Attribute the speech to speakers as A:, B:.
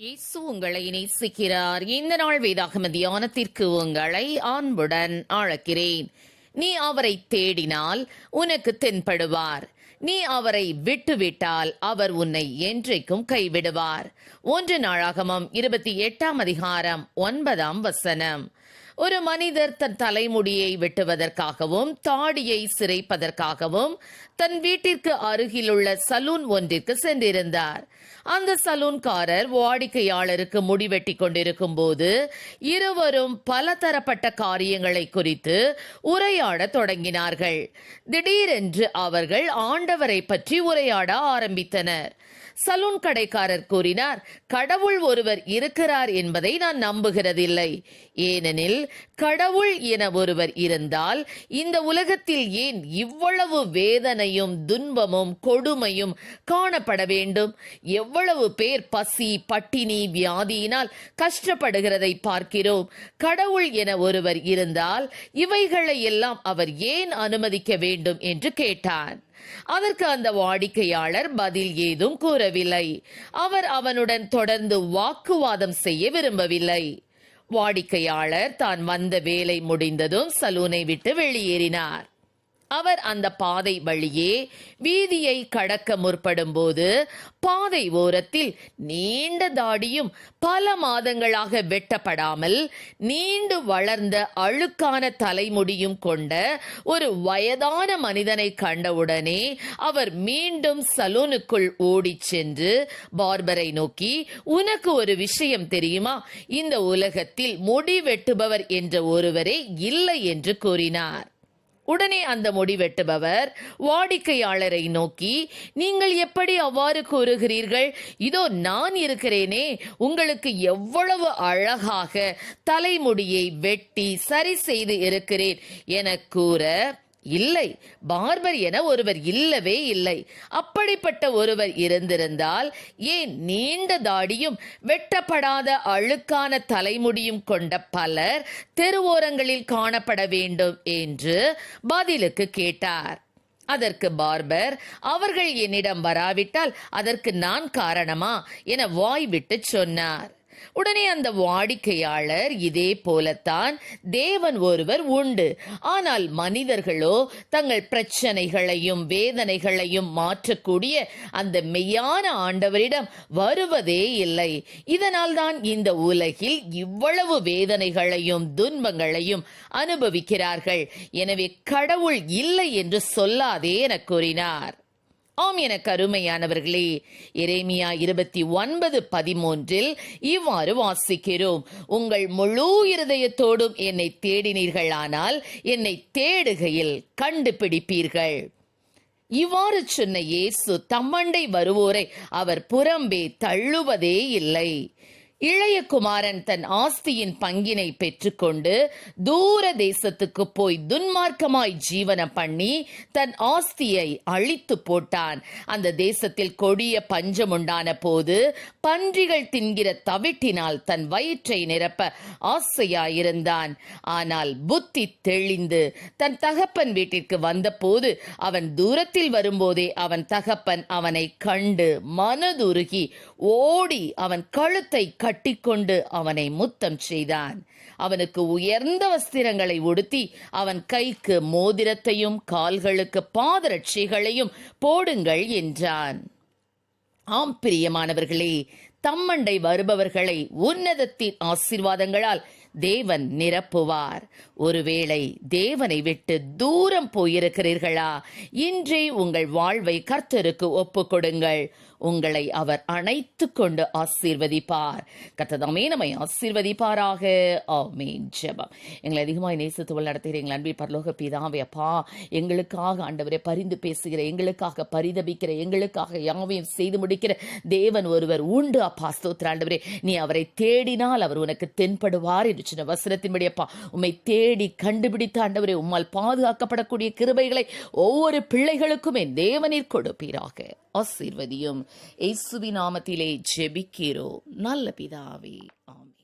A: இயேசு உங்களை நேசிக்கிறார் இந்த நாள் வேதாகம தியானத்திற்கு உங்களை அன்புடன் அழைக்கிறேன். நீ அவரை தேடினால் உனக்கு தென்படுவார். நீ அவரை விட்டுவிட்டால் அவர் உன்னை என்றைக்கும் கைவிடுவார். ஒன்று நாளாகமம் இருபத்தி எட்டாம் அதிகாரம் ஒன்பதாம் வசனம். ஒரு மனிதர் தன் தலைமுடியை வெட்டுவதற்காகவும் தாடியை சிரைப்பதற்காகவும் தன் வீட்டிற்கு அருகிலுள்ள சலூன் ஒன்றிற்கு சென்றிருந்தார். அந்த சலூன்காரர் வாடிக்கையாளருக்கு முடிவெட்டி கொண்டிருக்கும் போது இருவரும் பலதரப்பட்ட காரியங்களை குறித்து உரையாடத் தொடங்கினார்கள். திடீரென்று அவர்கள் ஆண்டவரை பற்றி உரையாட ஆரம்பித்தனர். சலூன் கடைக்காரர் கூறினார் கடவுள் ஒருவர் இருக்கிறார் என்பதை நான் நம்புகிறதில்லை. ஏனெனில் கடவுள் என ஒருவர் இருந்தால் இந்த உலகத்தில் ஏன் இவ்வளவு வேதனையும் துன்பமும் கொடுமையும் காணப்பட வேண்டும்? எவ்வளவு பேர் பசி பட்டினி வியாதியினால் கஷ்டப்படுகிறதை பார்க்கிறோம். கடவுள் என ஒருவர் இருந்தால் இவைகளை எல்லாம் அவர் ஏன் அனுமதிக்க வேண்டும் என்று கேட்டார். அதற்கு அந்த வாடிக்கையாளர் பதில் ஏதும் கூறவில்லை. அவர் அவனுடன் தொடர்ந்து வாக்குவாதம் செய்ய விரும்பவில்லை. வாடிக்கையாளர் தான் வந்த வேலை முடிந்ததும் சலூனை விட்டு வெளியேறினார். அவர் அந்த பாதை வழியே வீதியை கடக்க முற்படும்போது பாதை ஓரத்தில் நீண்ட தாடியும் பல மாதங்களாக வெட்டப்படாமல் நீண்டு வளர்ந்த அழுக்கான தலைமுடியும் கொண்ட ஒரு வயதான மனிதனை கண்டவுடனே அவர் மீண்டும் சலூனுக்குள் ஓடிச் சென்று பார்பரை நோக்கி உனக்கு ஒரு விஷயம் தெரியுமா? இந்த உலகத்தில் முடி வெட்டுபவர் என்ற ஒருவரே இல்லை என்று கூறினார். உடனே அந்த முடி வெட்டுபவர் வாடிக்கையாளரை நோக்கி நீங்கள் எப்படி அவ்வாறு கூறுகிறீர்கள்? இதோ நான் இருக்கிறேனே உங்களுக்கு எவ்வளவு அழகாக தலைமுடியை வெட்டி சரி செய்து இருக்கிறேன் என கூற இல்லை. பார்பர் என ஒருவர் இல்லவே இல்லை. அப்படிப்பட்ட ஒருவர் இருந்திருந்தால் ஏன் நீண்ட தாடியும் வெட்டப்படாத அழுக்கான தலைமுடியும் கொண்ட பலர் தெருவோரங்களில் காணப்பட வேண்டும் என்று பதிலுக்கு கேட்டார். அதற்கு பார்பர் அவர்கள் என்னிடம் வராவிட்டால் அதற்கு நான் காரணமா? என வாய் விட்டு சொன்னார். உடனே அந்த வாடிக்கையாளர் இதே போலத்தான் தேவன் ஒருவர் உண்டு. ஆனால் மனிதர்களோ தங்கள் பிரச்சனைகளையும் வேதனைகளையும் மாற்றக்கூடிய அந்த மெய்யான ஆண்டவரிடம் வருவதே இல்லை. இதனால் தான் இந்த உலகில் இவ்வளவு வேதனைகளையும் துன்பங்களையும் அனுபவிக்கிறார்கள். எனவே கடவுள் இல்லை என்று சொல்லாதே என கூறினார். ஆம் என கருமையானவர்களே எரேமியா இருபத்தி ஒன்பது பதிமூன்றில் இவ்வாறு வாசிக்கிறோம். உங்கள் முழு இருதயத்தோடும் என்னை தேடினீர்களானால் என்னை தேடுகையில் கண்டுபிடிப்பீர்கள் இவ்வாறு சொன்ன இயேசு தம்மண்டை வருவோரை அவர் புறம்பே தள்ளுவதே இல்லை. இளைய குமாரன் தன் ஆஸ்தியின் பங்கினை பெற்றுக்கொண்டு தூர தேசத்துக்கு போய் துன்மார்க்கமாய் ஜீவனம் பண்ணி தன் ஆஸ்தியை அழித்து போட்டான். அந்த தேசத்தில் கொடிய பஞ்சம் உண்டான போது பன்றிகள் தின்கிற தவிட்டினால் தன் வயிற்றை நிரப்ப ஆசையாயிருந்தான். ஆனால் புத்தி தெளிந்து தன் தகப்பன் வீட்டிற்கு வந்தபோது அவன் தூரத்தில் வரும்போதே அவன் தகப்பன் அவனை கண்டு மனதுருகி ஓடி அவன் கழுத்தை கட்டிக்கொண்டு அவனை முத்தம் செய்தான். அவனுக்கு உயர்ந்த வஸ்திரங்களை உடுத்தி அவன் கைக்கு மோதிரத்தையும் கால்களுக்கு பாதரட்சிகளையும் போடுங்கள் என்றான். ஆம் பிரியமானவர்களே தம்மண்டை வருபவர்களை உன்னதத்தின் ஆசீர்வாதங்களால் தேவன் நிரப்புவார். ஒருவேளை தேவனை விட்டு தூரம் போயிருக்கிறீர்களா? இன்றே உங்கள் வாழ்வை கர்த்தருக்கு ஒப்பு கொடுங்கள். உங்களை அவர் அணைத்து கொண்டு ஆசீர்வதிப்பார். கர்த்ததாமே நம்மை ஆசீர்வதிப்பாராக. ஆமேன். ஜெபம். எங்களை அதிகமாக நேசத்துவல் நடத்துகிற எங்கள் அன்பில் பரலோக பிதாவே அப்பா. எங்களுக்காக ஆண்டவரை பரிந்து பேசுகிற எங்களுக்காக பரிதபிக்கிற எங்களுக்காக யாவையும் செய்து முடிக்கிற தேவன் ஒருவர் உண்டு அப்பா. ஸ்தோத்திர ஆண்டவரே நீ அவரை தேடினால் அவர் உனக்கு தென்படுவார். என்று சின்ன வசனத்தின்படி அப்பா உம்மை தேடி கண்டுபிடித்த ஆண்டவரே உம்மால் பாதுகாக்கப்படக்கூடிய கிருபைகளை ஒவ்வொரு பிள்ளைகளுக்குமே தேவனீர் கொடுப்பீராக. ஆசீர்வதியும். இயேசுவி நாமத்திலே ஜெபிக்கிறோம். நல்ல பிதாவே ஆமே